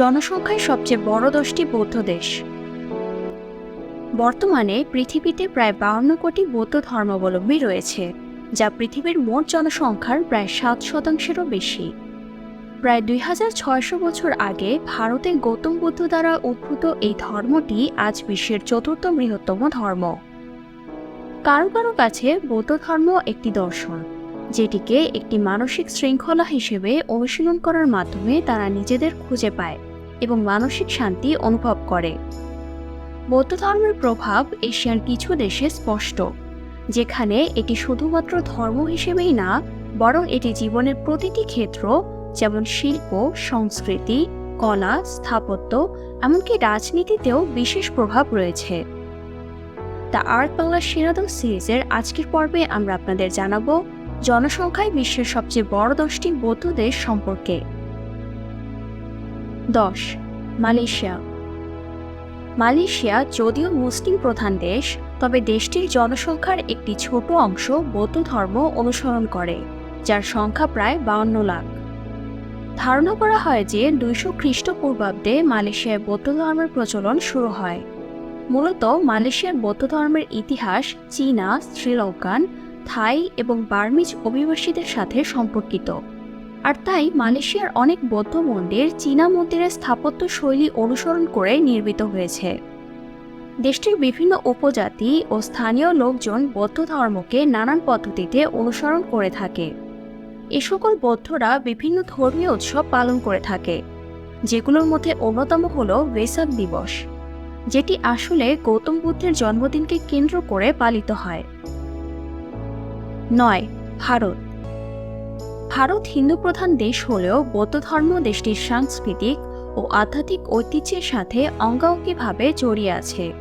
জনসংখ্যায় সবচেয়ে বড় দশটি বৌদ্ধ দেশ। বর্তমানে পৃথিবীতে প্রায় বাউন্ন কোটি বৌদ্ধ ধর্মাবলম্বী রয়েছে, যা পৃথিবীর মোট জনসংখ্যার প্রায় সাত শতাংশেরও বেশি। প্রায় দুই হাজার ছয়শো বছর আগে ভারতে গৌতম বুদ্ধ দ্বারা উদ্ভূত এই ধর্মটি আজ বিশ্বের চতুর্থ বৃহত্তম ধর্ম। কারও কারও কাছে বৌদ্ধ ধর্ম একটি দর্শন। যেটিকে একটি মানসিক শৃঙ্খলা হিসেবে অনুশীলন করার মাধ্যমে তারা নিজেদের খুঁজে পায় এবং মানসিক শান্তি অনুভব করে। বৌদ্ধ ধর্মের প্রভাব এশিয়ার কিছু দেশে স্পষ্ট, যেখানে এটি শুধুমাত্র ধর্ম হিসেবেই না, বরং এটি জীবনের প্রতিটি ক্ষেত্র, যেমন শিল্প, সংস্কৃতি, কলা, স্থাপত্য, এমনকি রাজনীতিতেও বিশেষ প্রভাব রয়েছে। দ্য আর্ট বাংলা সেরাদম সিরিজের আজকের পর্বে আমরা আপনাদের জানাব জনসংখ্যায় বিশ্বের সবচেয়ে বড় দশটি বৌদ্ধ দেশ সম্পর্কে। দশ, মালয়েশিয়া। মালয়েশিয়া যদিও মুসলিম প্রধান দেশ, তবে দেশটির জনসংখ্যার একটি ছোট অংশ বৌদ্ধ ধর্ম অনুসরণ করে, যার সংখ্যা প্রায় বাউন্ন লাখ। ধারণা করা হয় যে দুইশো খ্রিস্টপূর্বাব্দে মালয়েশিয়ায় বৌদ্ধ ধর্মের প্রচলন শুরু হয়। মূলত মালয়েশিয়ার বৌদ্ধ ধর্মের ইতিহাস চীনা, শ্রীলঙ্কান থাই এবং বার্মিজ অভিবাসীদের সাথে সম্পর্কিত। আর তাই মালয়েশিয়ার অনেক বৌদ্ধ মন্দির চীনা মন্দিরের স্থাপত্য শৈলী অনুসরণ করে নির্মিত হয়েছে। দেশটির বিভিন্ন উপজাতি ও স্থানীয় লোকজন বৌদ্ধ ধর্মকে নানান পদ্ধতিতে অনুসরণ করে থাকে। এ সকল বৌদ্ধরা বিভিন্ন ধর্মীয় উৎসব পালন করে থাকে, যেগুলোর মধ্যে অন্যতম হল ওয়েসাক দিবস, যেটি আসলে গৌতম বুদ্ধের জন্মদিনকে কেন্দ্র করে পালিত হয়। নয়, ভারত। ভারত হিন্দু প্রধান দেশ হলেও বৌদ্ধ ধর্ম দেশটির সাংস্কৃতিক ও আধ্যাত্মিক ঐতিহ্যের সাথে অঙ্গাঙ্গিভাবে জড়িয়ে আছে।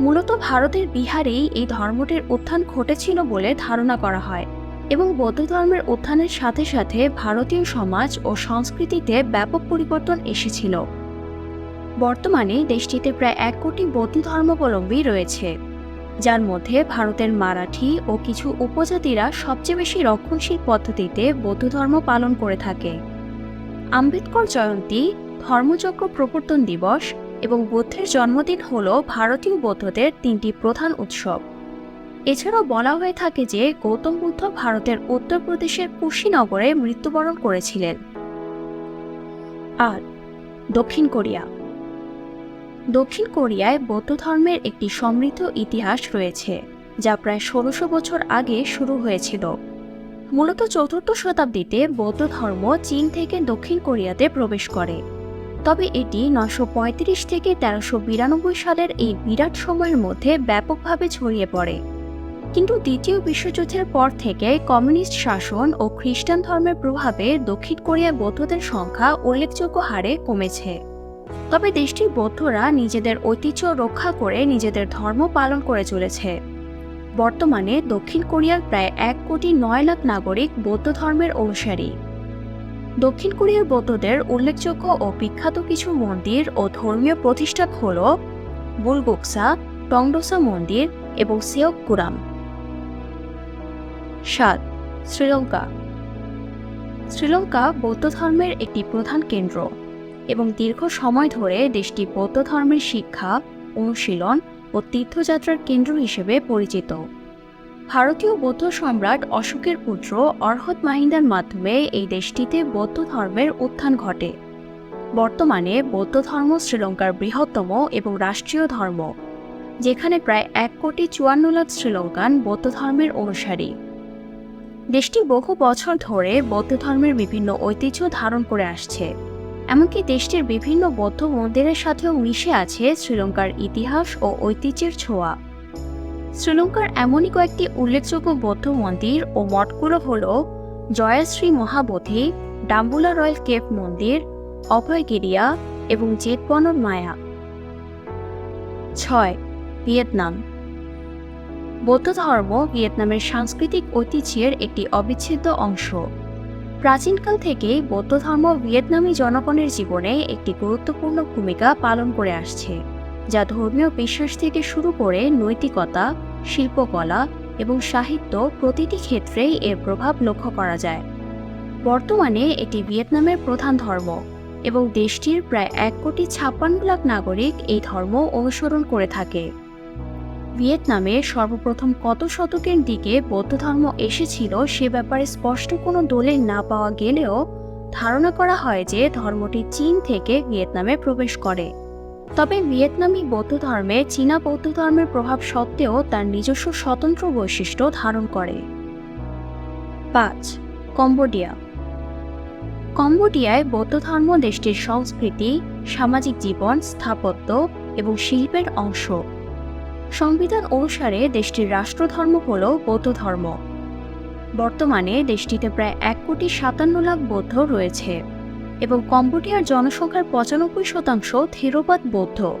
মূলত ভারতের বিহারেই এই ধর্মটির উত্থান ঘটেছিল বলে ধারণা করা হয় এবং বৌদ্ধ ধর্মের উত্থানের সাথে সাথে ভারতীয় সমাজ ও সংস্কৃতিতে ব্যাপক পরিবর্তন এসেছিল। বর্তমানে দেশটিতে প্রায় এক কোটি বৌদ্ধ ধর্মাবলম্বী রয়েছে। যার মধ্যে ভারতের মারাঠি ও কিছু উপজাতিরা সবচেয়ে বেশি রক্ষণশীল পদ্ধতিতে বৌদ্ধ ধর্ম পালন করে থাকে। আম্বেদকর জয়ন্তী, ধর্মযজ্ঞ প্রবর্তন দিবস এবং বুদ্ধের জন্মদিন হল ভারতীয় বৌদ্ধদের তিনটি প্রধান উৎসব। এছাড়াও বলা হয়ে থাকে যে গৌতম বুদ্ধ ভারতের উত্তরপ্রদেশের কুশীনগরে মৃত্যুবরণ করেছিলেন। আর দক্ষিণ কোরিয়া। দক্ষিণ কোরিয়ায় বৌদ্ধ ধর্মের একটি সমৃদ্ধ ইতিহাস রয়েছে, যা প্রায় ষোলোশো বছর আগে শুরু হয়েছিল। মূলত চতুর্থ শতাব্দীতে বৌদ্ধ ধর্ম চীন থেকে দক্ষিণ কোরিয়াতে প্রবেশ করে। তবে এটি নশো থেকে তেরোশো বিরানব্বই সালের এই বিরাট সময়ের মধ্যে ব্যাপকভাবে ছড়িয়ে পড়ে। কিন্তু দ্বিতীয় বিশ্বযুদ্ধের পর থেকে কমিউনিস্ট শাসন ও খ্রিস্টান ধর্মের প্রভাবে দক্ষিণ কোরিয়ায় বৌদ্ধদের সংখ্যা উল্লেখযোগ্য হারে কমেছে। তবে দেশটির বৌদ্ধরা নিজেদের ঐতিহ্য রক্ষা করে নিজেদের ধর্ম পালন করে চলেছে। বর্তমানে দক্ষিণ কোরিয়ার প্রায় এক কোটি নয় লাখ নাগরিক বৌদ্ধ ধর্মের অনুসারী। দক্ষিণ কোরিয়ার বৌদ্ধদের উল্লেখযোগ্য ও বিখ্যাত কিছু মন্দির ও ধর্মীয় প্রতিষ্ঠান হল বুলগুকসা, টংডোসা মন্দির এবং সেওকুরাম সাত, শ্রীলঙ্কা। শ্রীলঙ্কা বৌদ্ধ ধর্মের একটি প্রধান কেন্দ্র। এবং দীর্ঘ সময় ধরে দেশটি বৌদ্ধ ধর্মের শিক্ষা, অনুশীলন ও তীর্থযাত্রার কেন্দ্র হিসেবে পরিচিত। ভারতীয় বৌদ্ধ সম্রাট অশোকের পুত্র অর্হত মাহিন্দার মাধ্যমে এই দেশটিতে বৌদ্ধ ধর্মের উত্থান ঘটে। বর্তমানে বৌদ্ধ ধর্ম শ্রীলঙ্কার বৃহত্তম এবং রাষ্ট্রীয় ধর্ম, যেখানে প্রায় এক কোটি চুয়ান্ন লাখ শ্রীলঙ্কান বৌদ্ধ ধর্মের অনুসারী। দেশটি বহু বছর ধরে বৌদ্ধ ধর্মের বিভিন্ন ঐতিহ্য ধারণ করে আসছে। এমনকি দেশটির বিভিন্ন বৌদ্ধ মন্দিরের সাথেও মিশে আছে শ্রীলঙ্কার ইতিহাস ও ঐতিহ্যের ছোঁয়া। শ্রীলঙ্কার এমনই কয়েকটি উল্লেখযোগ্য বৌদ্ধ মন্দির ও মঠগুলো হল জয়াশ্রী মহাবোধি, ডাম্বুলা রয়্যাল কেভ মন্দির অভয়গিরিয়া এবং জেতবনর মায়া। ছয়, ভিয়েতনাম। বৌদ্ধ ধর্ম ভিয়েতনামের সাংস্কৃতিক ঐতিহ্যের একটি অবিচ্ছেদ্য অংশ। প্রাচীনকাল থেকেই বৌদ্ধ ধর্ম ভিয়েতনামি জনগণের জীবনে একটি গুরুত্বপূর্ণ ভূমিকা পালন করে আসছে, যা ধর্মীয় বিশ্বাস থেকে শুরু করে নৈতিকতা, শিল্পকলা এবং সাহিত্য প্রতিটি ক্ষেত্রেই এর প্রভাব লক্ষ্য করা যায়। বর্তমানে এটি ভিয়েতনামের প্রধান ধর্ম এবং দেশটির প্রায় এক কোটি ছাপ্পান্ন লাখ নাগরিক এই ধর্ম অনুসরণ করে থাকে। ভিয়েতনামে সর্বপ্রথম কত শতকের দিকে বৌদ্ধ ধর্ম এসেছিল সে ব্যাপারে স্পষ্ট কোনো দলিল না পাওয়া গেলেও ধারণা করা হয় যে ধর্মটি চীন থেকে ভিয়েতনামে প্রবেশ করে। তবে ভিয়েতনামি বৌদ্ধ ধর্মে চীনা বৌদ্ধ ধর্মের প্রভাব সত্ত্বেও তার নিজস্ব স্বতন্ত্র বৈশিষ্ট্য ধারণ করে। পাঁচ, কম্বোডিয়া। কম্বোডিয়ায় বৌদ্ধ ধর্ম দেশটির সংস্কৃতি, সামাজিক জীবন, স্থাপত্য এবং শিল্পের অংশ। সংবিধান অনুসারে দেশটির রাষ্ট্রধর্ম হল বৌদ্ধ ধর্ম। বর্তমানে দেশটিতে প্রায় এক কোটি সাতান্ন লাখ বৌদ্ধ রয়েছে এবং কম্বোডিয়ার জনসংখ্যার পঁচানব্বই শতাংশ থেরোবাদ বৌদ্ধ।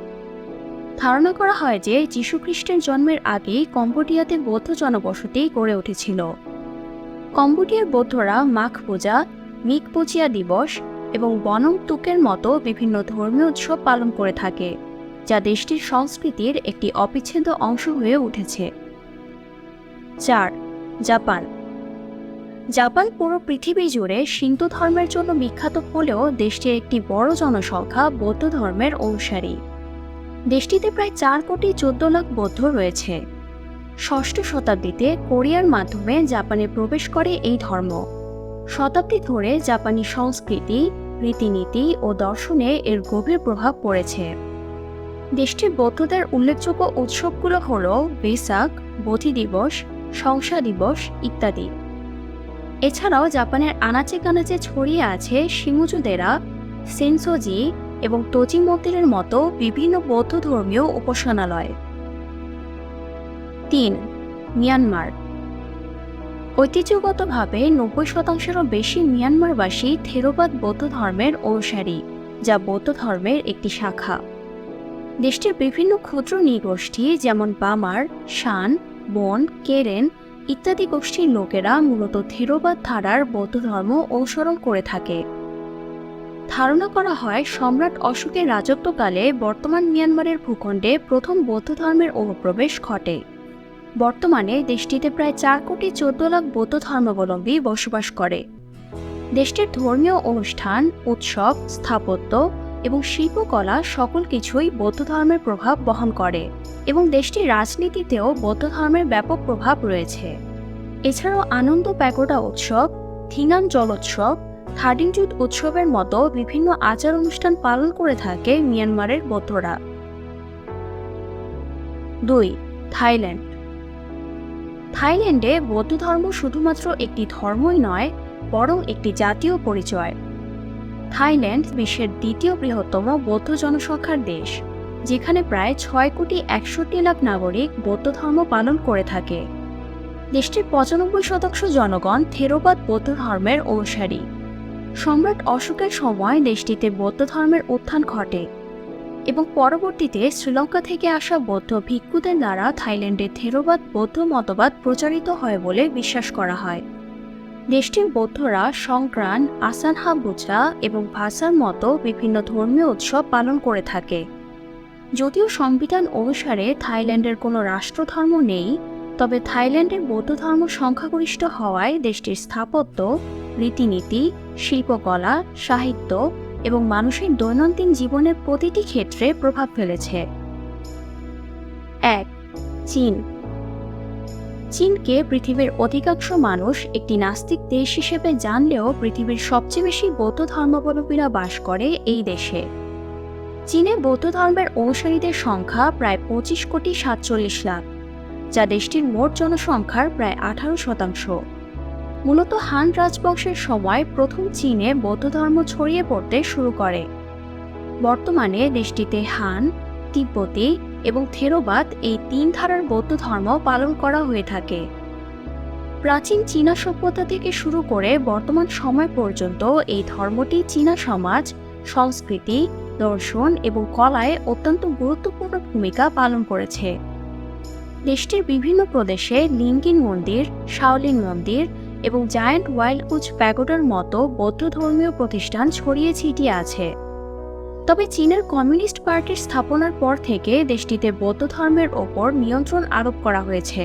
ধারণা করা হয় যে যীশুখ্রিস্টের জন্মের আগেই কম্বোডিয়াতে বৌদ্ধ জনবসতি গড়ে উঠেছিল। কম্বোডিয়ার বৌদ্ধরা মাঘ পূজা মিক পুচিয়া দিবস এবং বনম তুকের মতো বিভিন্ন ধর্মীয় উৎসব পালন করে থাকে। যা দেশটির সংস্কৃতির একটি অবিচ্ছেদ্য অংশ হয়ে উঠেছে। চার, জাপান। জাপান পুরো পৃথিবী জুড়ে সিন্ধু ধর্মের জন্য বিখ্যাত হলেও দেশটির একটি বড় জনসংখ্যা বৌদ্ধ ধর্মের অনুসারী। দেশটিতে প্রায় চার কোটি চোদ্দ লাখ বৌদ্ধ রয়েছে। ষষ্ঠ শতাব্দীতে কোরিয়ার মাধ্যমে জাপানে প্রবেশ করে এই ধর্ম। শতাব্দী ধরে জাপানি সংস্কৃতি, রীতিনীতি ও দর্শনে এর গভীর প্রভাব পড়েছে। দেশটির বৌদ্ধদের উল্লেখযোগ্য উৎসবগুলো হল বেসাক বোধি দিবস, সংসা দিবস ইত্যাদি। এছাড়াও জাপানের আনাচে কানাচে ছড়িয়ে আছে শিমুজুদেরা সেন্সোজি এবং তোজি মন্দিরের মতো বিভিন্ন বৌদ্ধ ধর্মীয় উপাসনালয়। তিন, মিয়ানমার। ঐতিহ্যগতভাবে নব্বই শতাংশেরও বেশি মিয়ানমারবাসী থেরোবাদ বৌদ্ধ ধর্মের অনুসারী, যা বৌদ্ধ ধর্মের একটি শাখা। দেশটির বিভিন্ন ক্ষুদ্র নৃগোষ্ঠী যেমন বামার, শান, বন, কেরেন ইত্যাদি গোষ্ঠীর লোকেরা মূলত থেরোবাদ ধারার বৌদ্ধ ধর্ম অনুসরণ করে থাকে। ধারণা করা হয় সম্রাট অশোকের রাজত্বকালে বর্তমান মিয়ানমারের ভূখণ্ডে প্রথম বৌদ্ধ ধর্মের অনুপ্রবেশ ঘটে। বর্তমানে দেশটিতে প্রায় চার কোটি চোদ্দ লাখ বৌদ্ধ ধর্মাবলম্বী বসবাস করে। দেশটির ধর্মীয় অনুষ্ঠান, উৎসব, স্থাপত্য এবং শিল্পকলা সকল কিছুই বৌদ্ধ ধর্মের প্রভাব বহন করে এবং দেশটির রাজনীতিতেও বৌদ্ধ ধর্মের ব্যাপক প্রভাব রয়েছে। এছাড়াও আনন্দ প্যাগোডা উৎসব, থিনান জলোৎসব থার্ডিনজুত উৎসবের মতো বিভিন্ন আচার অনুষ্ঠান পালন করে থাকে মিয়ানমারের বৌদ্ধরা। দুই, থাইল্যান্ড। থাইল্যান্ডে বৌদ্ধ ধর্ম শুধুমাত্র একটি ধর্মই নয়, বরং একটি জাতীয় পরিচয়। থাইল্যান্ড বিশ্বের দ্বিতীয় বৃহত্তম বৌদ্ধ জনসংখ্যার দেশ, যেখানে প্রায় ছয় কোটি একষট্টি লাখ নাগরিক বৌদ্ধ ধর্ম পালন করে থাকে। দেশটির পঁচানব্বই শতাংশ জনগণ থেরোবাদ বৌদ্ধ ধর্মের অনুসারী। সম্রাট অশোকের সময় দেশটিতে বৌদ্ধ ধর্মের উত্থান ঘটে এবং পরবর্তীতে শ্রীলঙ্কা থেকে আসা বৌদ্ধ ভিক্ষুদের দ্বারা থাইল্যান্ডে থেরোবাদ বৌদ্ধ মতবাদ প্রচারিত হয় বলে বিশ্বাস করা হয়। দেশটির বৌদ্ধরা সংক্রান আসানহা বুচা এবং ভাষার মতো বিভিন্ন ধর্মীয় উৎসব পালন করে থাকে। যদিও সংবিধান অনুসারে থাইল্যান্ডের কোনো রাষ্ট্রধর্ম নেই, তবে থাইল্যান্ডের বৌদ্ধ ধর্ম সংখ্যাগরিষ্ঠ হওয়ায় দেশটির স্থাপত্য, রীতিনীতি, শিল্পকলা, সাহিত্য এবং মানুষের দৈনন্দিন জীবনের প্রতিটি ক্ষেত্রে প্রভাব ফেলেছে। এক, চীন। চীনকে পৃথিবীর অধিকাংশ মানুষ একটি নাস্তিক দেশ হিসেবে জানলেও পৃথিবীর সবচেয়ে বেশি বৌদ্ধ ধর্মাবলম্বীরা বাস করে এই দেশে। চীনে বৌদ্ধ ধর্মের অনুসারীদের সংখ্যা প্রায় পঁচিশ কোটি সাতচল্লিশ লাখ, যা দেশটির মোট জনসংখ্যার প্রায় আঠারো শতাংশ। মূলত হান রাজবংশের সময় প্রথম চীনে বৌদ্ধ ধর্ম ছড়িয়ে পড়তে শুরু করে। বর্তমানে দেশটিতে হান, তিব্বতী এবং থেরোবাদ এই তিন ধারার বৌদ্ধ ধর্ম পালন করা হয়ে থাকে। প্রাচীন চীনা সভ্যতা থেকে শুরু করে বর্তমান সময় পর্যন্ত এই ধর্মটি চীনা সমাজ, সংস্কৃতি, দর্শন এবং কলায় অত্যন্ত গুরুত্বপূর্ণ ভূমিকা পালন করেছে। দেশটির বিভিন্ন প্রদেশে লিঙ্গিন মন্দির, শাওলিন মন্দির এবং জায়ান্ট ওয়াইল্ড কুচ প্যাগোডার মতো বৌদ্ধ ধর্মীয় প্রতিষ্ঠান ছড়িয়ে ছিটিয়ে আছে। তবে চীনের কমিউনিস্ট পার্টির স্থাপনার পর থেকে দেশটিতে বৌদ্ধ ধর্মের ওপর নিয়ন্ত্রণ আরোপ করা হয়েছে।